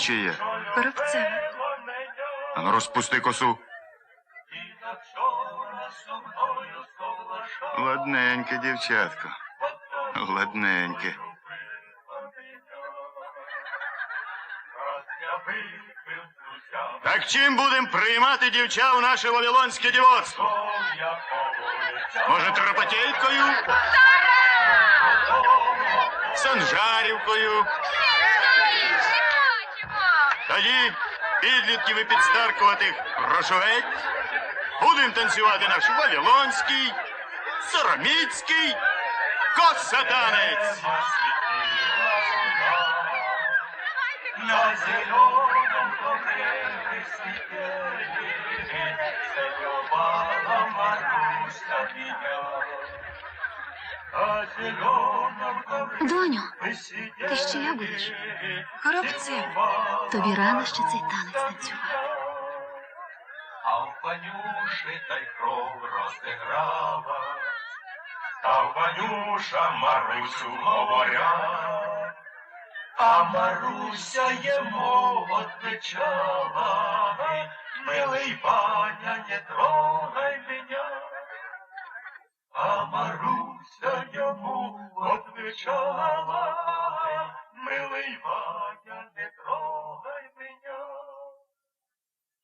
Чи є? Коробцеве. Ану розпусти косу. Ладненьке, дівчатко. Ладненьке. Так чим будемо приймати дівча в наше вавилонське дівоцтво? Може, тропотейкою? Санжарівкою? Тоді підлітків і підстаркуватих прошу геть. Будемо танцювати наш вавилонський, сороміцький косатанець. На зеленом ковре сидели, Целовала Маруся меня. На зеленом Доню, ти ще я будеш? Коробцеве. Тобі рано ще цей танець танцювати. А в Ванюші та й кров розіграла, та Ванюша Марусю говоря, а Маруся йому отвечала, милий Ваня, не трогай отвечала, милий Ваня, не трогай мене.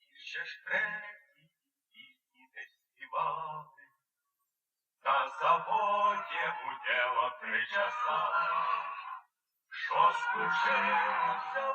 І ще ж треті пісні не співати, та заводі гуділо три часа, що скучився